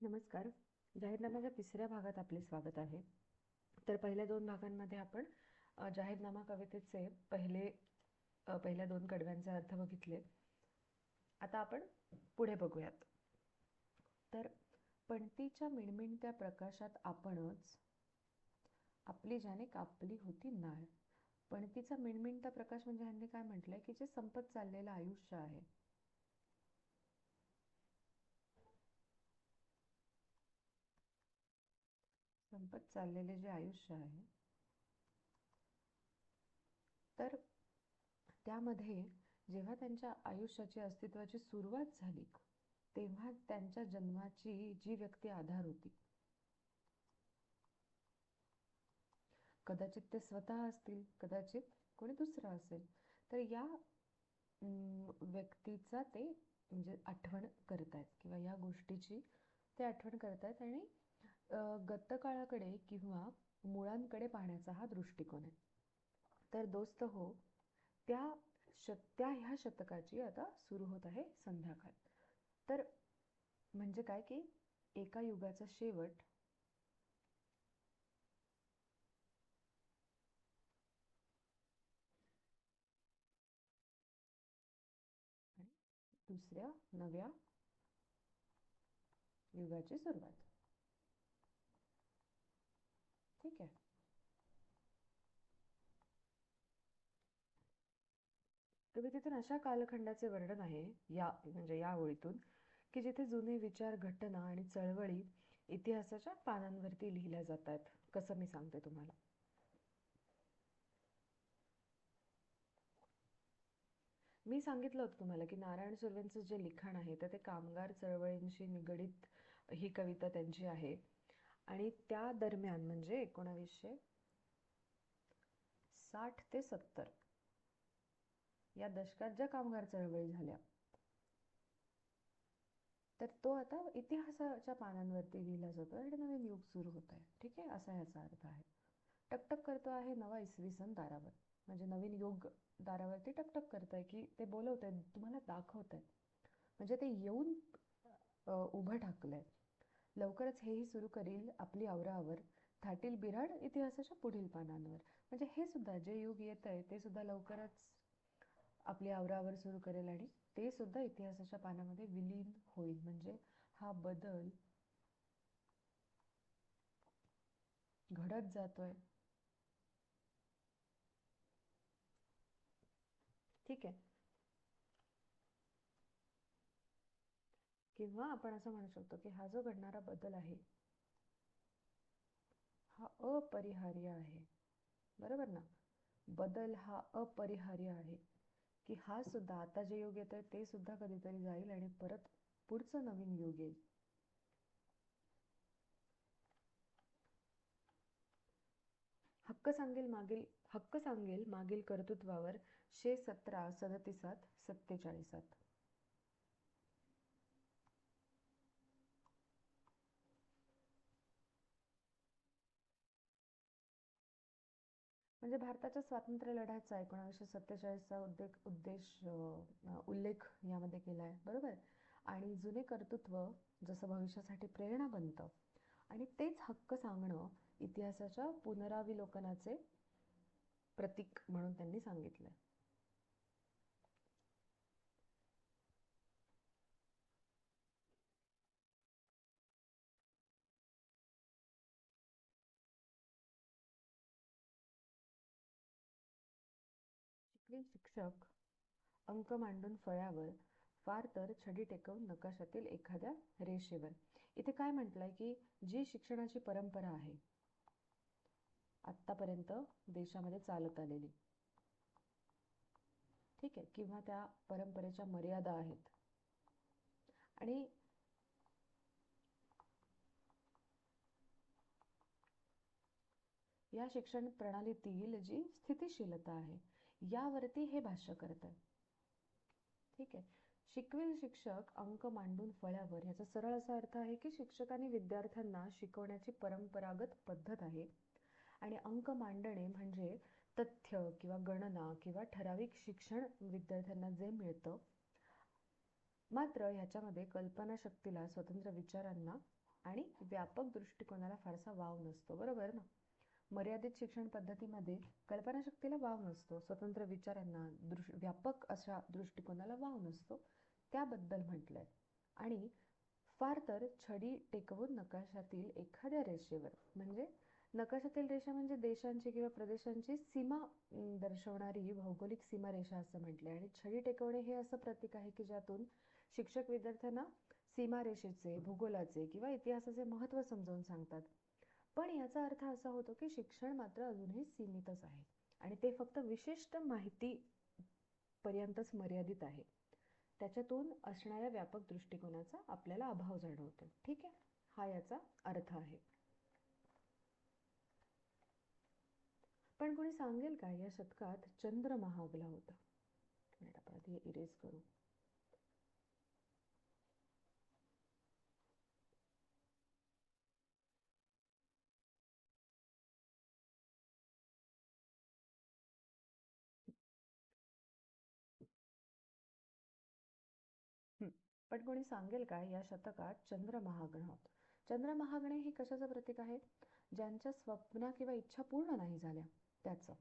नमस्कार. जाहीरनाम्याच्या तिसऱ्या भागात आपले स्वागत आहे. तर पहिल्या दोन भागांमध्ये आपण जाहीरनामा कवितेचे पहिले पहिल्या दोन कडव्यांचे अर्थ बघितले. आता आपण पुढे बघूयात. तर पणतीच्या मिणमिणत्या प्रकाशात आपणच आपली ज्याने कापली होती नाळ. पणतीचा मिणमिणता प्रकाश म्हणजे ह्यांनी काय म्हटलंय की जे संपत चाललेलं आयुष्य आहे. संपत चाललेले जे आयुष्य आहे तर त्यामध्ये जेव्हा त्यांच्या आयुष्याची अस्तित्वाची सुरुवात झाली तेव्हा त्यांच्या जन्माची जी व्यक्ती आधार होती. कदाचित ते स्वतः असतील कदाचित कोणी दुसरं असेल तर या व्यक्तीचा ते म्हणजे आठवण करतायत किंवा या गोष्टीची ते आठवण करतायत आणि गतकाळाकडे किंवा मुळांकडे पाहण्याचा हा दृष्टिकोन आहे. तर दोस्त हो त्या श त्या ह्या शतकाची आता सुरू होत आहे संध्याकाळ. तर म्हणजे काय की एका युगाचा शेवट दुसऱ्या नव्या युगाची सुरुवात. ठीक आहे. कवितेतून अशा कालखंडाचे वर्णन आहे या म्हणजे या ओळीतून की जिथे जुने विचार घटना आणि चळवळी इतिहासाच्या पानांवरती लिहिल्या जातात. कसं मी सांगते तुम्हाला? मी सांगितलं होतं तुम्हाला की नारायण सुर्वेंचं जे लिखाण आहे तर ते कामगार चळवळींशी निगडीत ही कविता त्यांची आहे. आणि त्या दरम्यान म्हणजे एकोणावीसशे साठ ते सत्तर या दशकात ज्या कामगार चळवळी झाल्या तर तो आता इतिहासाच्या पानांवरती लिहिला जातो आणि नवीन युग सुरू होत आहे ठीक आहे? असा याचा अर्थ आहे. टकटक करतो आहे नवा इसवी सन दारावर. म्हणजे नवीन युग दारावरती टकटक करत आहे की ते बोलवत आहेत तुम्हाला दाखवत आहेत म्हणजे ते येऊन उभं ठाकलंय. लवकरच हेही सुरू करील आपली आवरावर थाटील बिराड इतिहासाच्या पुढील पानांवर. म्हणजे हे सुद्धा जे युग येत आहे ते सुद्धा लवकरच आपली आवरावर सुरू करेल आणि ते सुद्धा इतिहासाच्या पानामध्ये विलीन होईल. म्हणजे हा बदल घडत जातोय. ठीक आहे. किंवा आपण असं म्हणू शकतो की हा जो घडणारा बदल आहे हा अपरिहार्य आहे. बरोबर ना? बदल हा अपरिहार्य आहे. की हा सुद्धा आता जे योग येत आहे ते सुद्धा कधीतरी जाईल आणि परत पुढचं नवीन योग येईल. हक्क सांगेल मागील हक्क सांगेल मागील कर्तृत्वावर शे सतरा सदतीसात सत्तेचाळीसात. म्हणजे भारताच्या स्वातंत्र्य लढ्याचा एकोणावीसशे सत्तेचाळीसचा उद्देश उद्देश उल्लेख यामध्ये केला आहे बरोबर? आणि जुने कर्तृत्व जसं भविष्यासाठी प्रेरणा बनतं आणि तेच हक्क सांगणं इतिहासाच्या पुनराविलोकनाचे प्रतीक म्हणून त्यांनी सांगितलं आपले शिक्षक अंक मांडून फळ्यावर फार तर छडी टेकवून नकाशातील एखाद्या रेषेवर. इथे काय म्हटलंय की जी शिक्षणाची परंपरा आहे आत्तापर्यंत देशामध्ये चालत आलेली. ठीक आहे किंवा त्या परंपरेच्या मर्यादा आहेत. आणि या शिक्षण प्रणालीतील जी स्थितिशीलता आहे यावरती हे भाष्य करतं ठीक आहे. शिकवेल शिक्षक अंक मांडून फळ्यावर याचा सरळ असा अर्थ आहे की शिक्षकांनी विद्यार्थ्यांना शिकवण्याची परंपरागत पद्धत आहे. आणि अंक मांडणे म्हणजे तथ्य किंवा गणना किंवा ठराविक शिक्षण विद्यार्थ्यांना जे मिळतं. मात्र ह्याच्यामध्ये कल्पनाशक्तीला स्वतंत्र विचारांना आणि व्यापक दृष्टिकोनाला फारसा वाव नसतो. बरोबर ना? मर्यादित शिक्षण पद्धतीमध्ये कल्पनाशक्तीला वाव नसतो. स्वतंत्र विचारांना दृश व्यापक अशा दृष्टिकोनाला वाव नसतो. त्याबद्दल म्हटलंय. आणि फार तर छडी टेकवून नकाशातील एखाद्या रेषेवर म्हणजे नकाशातील रेषा म्हणजे देशांची किंवा प्रदेशांची सीमा दर्शवणारी भौगोलिक सीमारेषा असं म्हटलंय. आणि छडी टेकवणे हे असं प्रतीक आहे की ज्यातून शिक्षक विद्यार्थ्यांना सीमारेषेचे भूगोलाचे किंवा इतिहासाचे महत्त्व समजावून सांगतात. पण याचा अर्थ असा होतो की शिक्षण मात्र अजूनही सीमितच आहे. आणि ते फक्त विशिष्ट माहिती पर्यंतच मर्यादित आहे. त्याच्यातून असणाऱ्या व्यापक दृष्टिकोनाचा आपल्याला अभाव जाणवतो. ठीक आहे? हा याचा अर्थ आहे. पण कोणी सांगेल का या शतकात चंद्र महागला होता? आपण इरेज करू. पण कोणी सांगेल का या शतकात चंद्र महागण होत चंद्र महागणे ही कशाचं प्रतीक आहे? ज्यांच्या स्वप्न किंवा इच्छा पूर्ण नाही झाल्या त्याचं.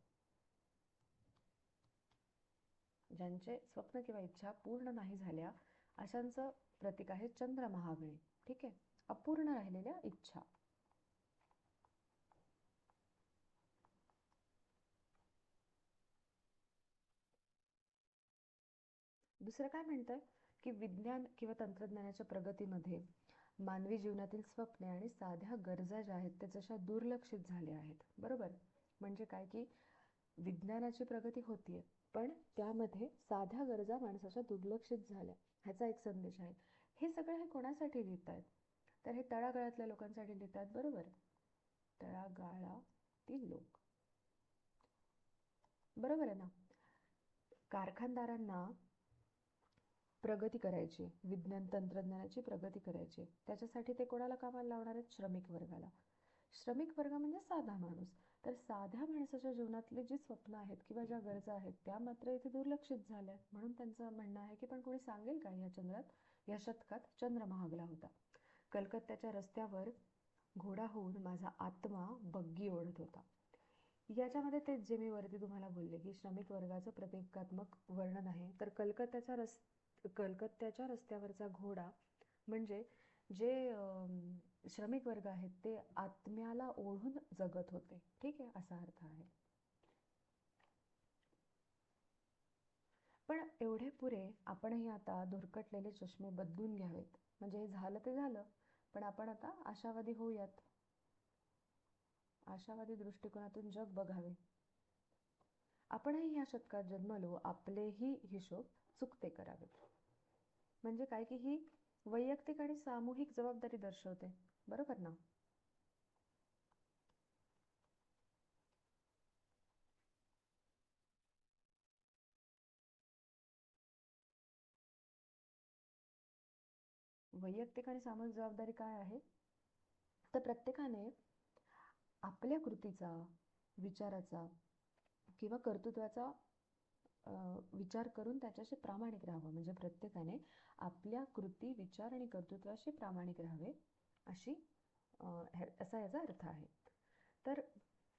ज्यांचे स्वप्न किंवा इच्छा पूर्ण नाही झाल्या अशांचं प्रतीक आहे चंद्र महागणे ठीक आहे? अपूर्ण राहिलेल्या इच्छा. दुसरं काय म्हणतंय? की विज्ञान किंवा तंत्रज्ञानाच्या प्रगतीमध्ये मानवी जीवनातील स्वप्ने आणि साध्या गरजा ज्या आहेत त्या जशा दुर्लक्षित झाल्या आहेत. बरोबर? म्हणजे काय की विज्ञानाची प्रगती होतीये पण त्यामध्ये साध्या गरजा माणसाच्या दुर्लक्षित झाल्या. ह्याचा एक संदेश आहे. हे सगळं हे कोणासाठी लिहित आहेत तर हे तळागाळातल्या लोकांसाठी लिहित आहेत बरोबर तळागाळातील लोक. बरोबर आहे ना? कारखानदारांना प्रगती करायची विज्ञान तंत्रज्ञानाची प्रगती करायची. त्याच्यासाठी ते कोणाला कामाला लावणार आहेत? श्रमिक वर्गाला. श्रमिक वर्ग म्हणजे साधा माणूस. तर साध्या माणसाच्या जीवनातली जी स्वप्न आहेत किंवा ज्या गरजा आहेत त्या मात्र इथे दुर्लक्षित झाल्या म्हणून त्यांचं म्हणणं आहे की पण कोणी सांगेल का या चंद्रात? या शतकात चंद्र महागला होता. कलकत्त्याच्या रस्त्यावर घोडा होऊन माझा आत्मा बग्गी ओढत होता. याच्यामध्ये तेच जे मी वरती तुम्हाला बोलले की श्रमिक वर्गाचं प्रतीकात्मक वर्णन आहे. तर कलकत्त्याच्या रस कलकत्त्याच्या रस्त्यावरचा घोडा म्हणजे जे श्रमिक वर्ग आहेत ते आत्म्याला ओढून जगत होते. ठीक आहे? असा अर्थ आहे. पण एवढे पुरे आपणही आता धुरकटलेले चष्मे बदलून घ्यावेत. म्हणजे हे झालं ते झालं पण आपण आता आशावादी होऊयात. आशावादी दृष्टिकोनातून जग बघावे. आपणही ह्या शतकात जन्मलो आपलेही हिशोब चुकते करावेत म्हणजे काय की ही वैयक्तिक आणि सामूहिक जबाबदारी दर्शवते. बरोबर ना? वैयक्तिक आणि सामूहिक जबाबदारी काय आहे? तर प्रत्येकाने आपल्या कृतीचा विचाराचा किंवा कर्तृत्वाचा विचार करून त्याच्याशी प्रामाणिक राहावं. म्हणजे प्रत्येकाने आपल्या कृती विचार आणि कर्तृत्वाशी प्रामाणिक राहावे अशी असा याचा अर्थ आहे. तर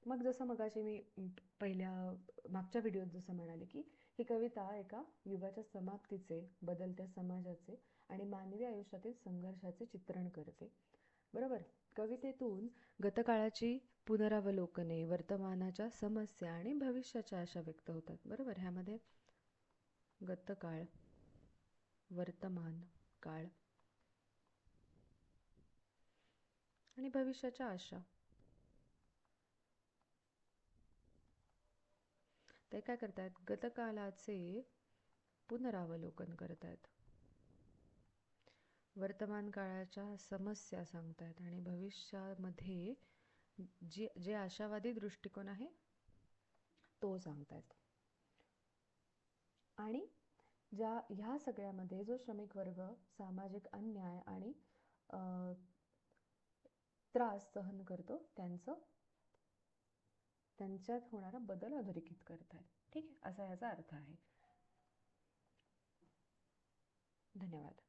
मग जसं मगाशी मी पहिल्या मागच्या व्हिडिओत जसं म्हणाले की ही कविता एका युगाच्या समाप्तीचे बदलत्या समाजाचे आणि मानवी आयुष्यातील संघर्षाचे चित्रण करते. बरोबर? कवितेतून गतकाळाची पुनरावलोकने वर्तमानाच्या समस्या आणि भविष्याच्या आशा व्यक्त होतात. बरोबर? ह्यामध्ये गतकाळ वर्तमान काळ आणि भविष्याच्या आशा. ते काय करतायत? गतकालाचे पुनरावलोकन करतात वर्तमान काळाच्या समस्या सांगतायत आणि भविष्यामध्ये जी जे आशावादी दृष्टिकोन आहे तो सांगतायत. आणि ज्या ह्या सगळ्यामध्ये जो श्रमिक वर्ग सामाजिक अन्याय आणि त्रास सहन करतो त्यांचं त्यांच्यात होणारा बदल अधोरेखित करत ठीक आहे? असा याचा अर्थ आहे. धन्यवाद.